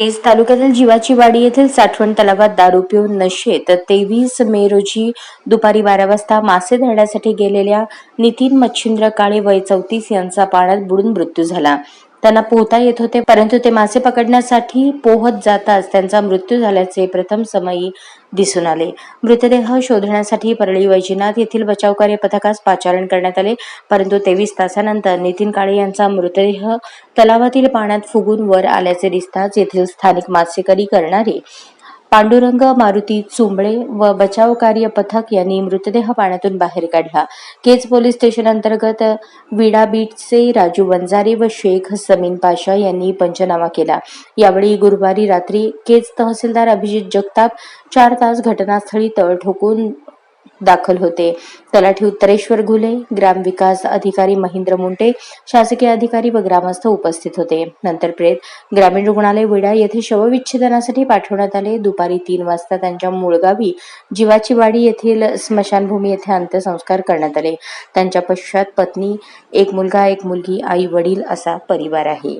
केज तालुक्यातील जीवाची वाडी येथील साठवण तलावात दारू पिऊन नशेत तेवीस मे रोजी दुपारी बारा वाजता मासे धरण्यासाठी गेलेल्या नितीन मच्छिंद्र काळे वय चौतीस यांचा पाण्यात बुडून मृत्यू झाला. त्यांना पोहता येत होते परंतु ते मासे पकडण्यासाठी पोहत जाताच त्यांचा मृत्यू झाल्याचे प्रथम समयी दिसून आले. मृतदेह शोधण्यासाठी परळी वैजनाथ येथील बचावकार्य पथकास पाचारण करण्यात आले परंतु तेवीस तासानंतर नितीन काळे यांचा मृतदेह तलावातील पाण्यात फुगून वर आल्याचे दिसताच येथील स्थानिक मासेकरी करणारे पांडुरंग मारुती चुंबळे व बचाव कार्य पथक यांनी मृतदेह पाण्यातून बाहेर काढला. केज पोलीस स्टेशन अंतर्गत विडा बीटचे राजू वंजारे व शेख समीन पाशा यांनी पंचनामा केला. यावेळी गुरुवारी रात्री केज तहसीलदार अभिजित जगताप चार तास घटनास्थळी तळ ठोकून दाखल होते. तलाठी उत्तरेश्वर घुले ग्रामविकास अधिकारी महेंद्र मुंटे शासकीय अधिकारी व ग्रामस्थ उपस्थित होते. नंतर प्रेत ग्रामीण रुग्णालय विडा येथे शवविच्छेदनासाठी पाठवण्यात आले. दुपारी तीन वाजता त्यांच्या मूळगावी जीवाची वाडी येथील स्मशानभूमी येथे अंत्यसंस्कार करण्यात आले. त्यांच्या पश्चात पत्नी एक मुलगा एक मुलगी आई वडील असा परिवार आहे.